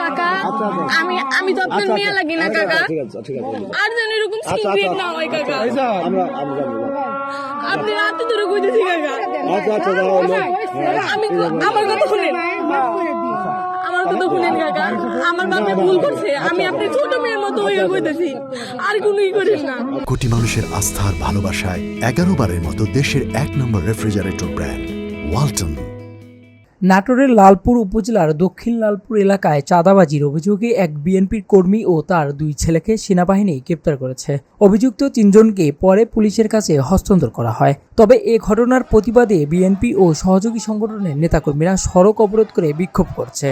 কাকা আমি আমি তো আপনার মেয়ে লাগি না কাকা। ঠিক আছে ঠিক আছে আর যেন এরকম সিক্রেট না হয় কাকা। আমরা আমরা আপনি রাতে ধরে কইতেছি কাকা। আচ্ছা আচ্ছা দাঁড়াও আমি আমার কথা শুনেন। আমার কথা শুনেন কাকা। আমার বাবা ভুল করছে। আমি আপনি ছোট মেয়ের মতো হয়ে কইতেছি। আর কোনোই করিস না। কোটি মানুষের আস্থার ভালোবাসায় এগারো বারের মতো দেশের এক নম্বর রেফ্রিজারেটর ব্র্যান্ড ওয়ালটন। নাটোরের লালপুর উপজেলার দক্ষিণ লালপুর এলাকায় চাঁদাবাজির অভিযোগে এক বিএনপির কর্মী ও তার দুই ছেলেকে সেনাবাহিনী গ্রেপ্তার করেছে। অভিযুক্ত তিনজনকে পরে পুলিশের কাছে হস্তান্তর করা হয়। তবে এ ঘটনার প্রতিবাদে বিএনপি ও সহযোগী সংগঠনের নেতাকর্মীরা সড়ক অবরোধ করে বিক্ষোভ করছে।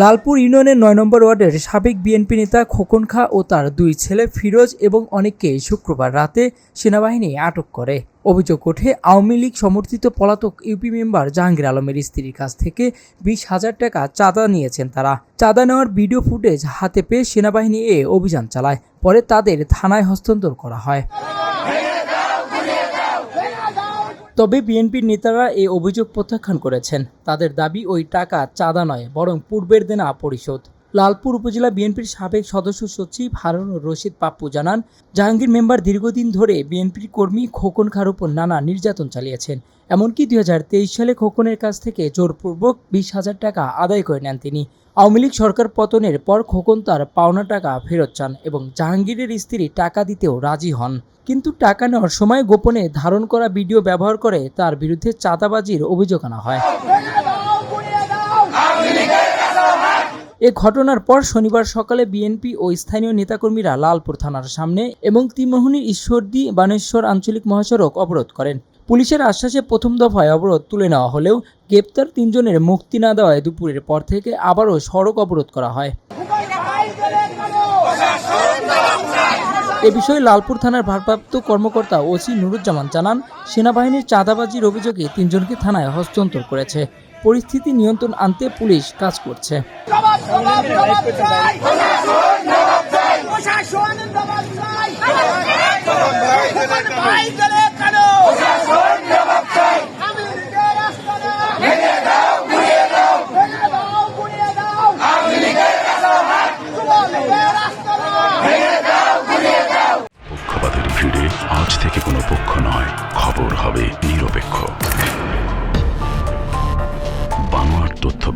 লালপুর ইউনিয়নের নয় নম্বর ওয়ার্ডের সাবেক বিএনপি নেতা খোকন খা ও তার দুই ছেলে ফিরোজ এবং অনেককে শুক্রবার রাতে সেনাবাহিনী আটক করে। অভিযোগ ওঠে, আওয়ামী লীগ সমর্থিত পলাতক ইউপি মেম্বার জাহাঙ্গীর আলমের স্ত্রীর কাছ থেকে বিশ হাজার টাকা চাঁদা নিয়েছেন তারা। চাঁদা নেওয়ার ভিডিও ফুটেজ হাতে পেয়ে সেনাবাহিনী এ অভিযান চালায়, পরে তাদের থানায় হস্তান্তর করা হয়। তবে বিএনপির নেতারা এই অভিযোগ প্রত্যাখ্যান করেছেন। তাদের দাবি ওই টাকা চাঁদা নয়, বরং পূর্বের দেনা পরিশোধ। লালপুর উপজেলা বিএনপির সাবেক সদস্য সচিব হারুনুর রশিদ পাপ্পু জানান, জাহাঙ্গীর মেম্বার দীর্ঘদিন ধরে বিএনপির কর্মী খোকন খার উপর নানা নির্যাতন চালিয়েছেন। এমনকি দুই হাজার তেইশ সালে খোকনের কাছ থেকে জোরপূর্বক বিশ হাজার টাকা আদায় করে নেন তিনি। আওয়ামী লীগ সরকার পতনের পর খোকন তার পাওনা টাকা ফেরত চান এবং জাহাঙ্গীরের স্ত্রী টাকা দিতেও রাজি হন। কিন্তু টাকা নেওয়ার সময় গোপনে ধারণ করা ভিডিও ব্যবহার করে তার বিরুদ্ধে চাঁদাবাজির অভিযোগ আনা হয়। এ ঘটনার পর শনিবার সকালে বিএনপি ও স্থানীয় নেতাকর্মীরা লালপুর থানার সামনে এবং তিমোহনীর ঈশ্বরদী বানেশ্বর আঞ্চলিক মহাসড়ক অবরোধ করেন। পুলিশের আশ্বাসে প্রথম দফায় অবরোধ তুলে নেওয়া হলেও গ্রেপ্তার তিনজনের মুক্তি না দেওয়ায় দুপুরের পর থেকে আবারও সড়ক অবরোধ করা হয়। এ বিষয়ে লালপুর থানার ভারপ্রাপ্ত কর্মকর্তা ওসি নুরুজ্জামান জানান, সেনাবাহিনীর চাঁদাবাজির অভিযোগে তিনজনকে থানায় হস্তান্তর করেছে। পরিস্থিতি নিয়ন্ত্রণ আনতে পুলিশ কাজ করছে। পক্ষপাতের ভিড়ে আজ থেকে কোনো পক্ষ নয়। খবর হবে নিরপেক্ষ।